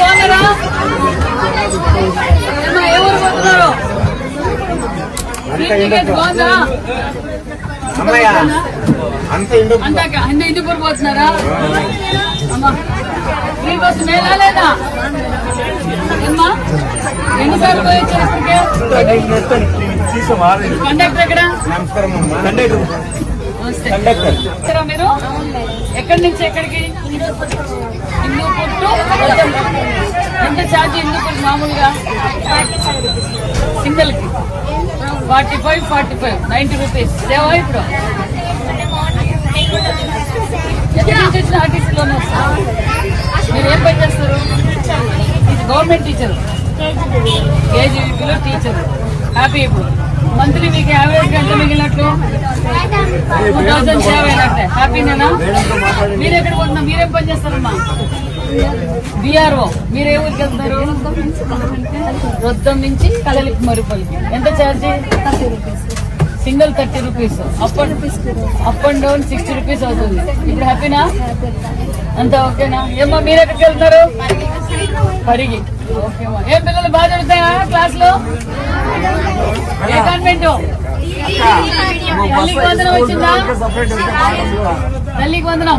బాగున్నారా? ఊరు పోతున్నారు? బాగుందా? అంత అన్ని ఇంటిపూర్ పోతున్నారా? అమ్మా ఫ్రీ బస్సు మేలా లేదా? అమ్మా ఎన్నిసార్లు పోయొచ్చు ఇప్పటికే కండక్టర్ ఎక్కడ? నమస్కారం అమ్మా. నమస్తే. వచ్చారా మీరు? ఎక్కడి నుంచి ఎక్కడికి? హిందూపూర్ టు వద్దం. ఎంత ఛార్జ్ హిందూపూర్ మామూలుగా? సింగిల్కి forty five forty five. Ninety rupees. సేవా ఇప్పుడు? ఎక్కడి నుంచి వచ్చిన ఆర్టీసీలోనే వస్తారు మీరు ఏం పని చేస్తారు? ఇది గవర్నమెంట్ టీచర్ కేజీబీపీలో టీచర్ హ్యాపీ ఇప్పుడు. మంత్లీ మీకు యావరేజ్ ఎంత మిగిలినట్లు థౌసండ్ సేవ్ అయినట్టే. హ్యాపీనేనా మీరు ఎక్కడ పోతున్నా? మీరేం పని చేస్తారమ్మా? బీఆర్ఓ. మీరు ఏ ఊరికి వెళ్తున్నారు వృద్ధం నుంచి కలలికి మరుపల్లికి ఎంత charge single thirty rupees. Up and up and down sixty rupees అవుతుంది. ఇప్పుడు హ్యాపీనా? అంతా ఓకేనా? ఏమ్మా మీరు ఎక్కడికి వెళ్తున్నారు పరిగి. ఓకేమ్మా ఏం పిల్లలు బాగా చదువుతాయా క్లాస్లో ఏ కాన్వెంట్ తల్లికి వందనం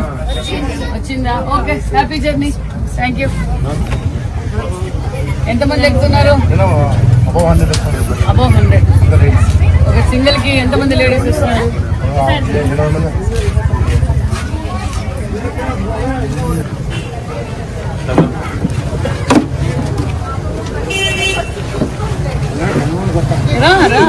వచ్చిందా? Okay happy journey. Thank you ఎంతమంది ఎక్కుతున్నారు? అబౌవ్ హండ్రెడ్ ఒక సింగిల్కి ఎంతమంది లేడీస్ వస్తున్నారు? రా రా.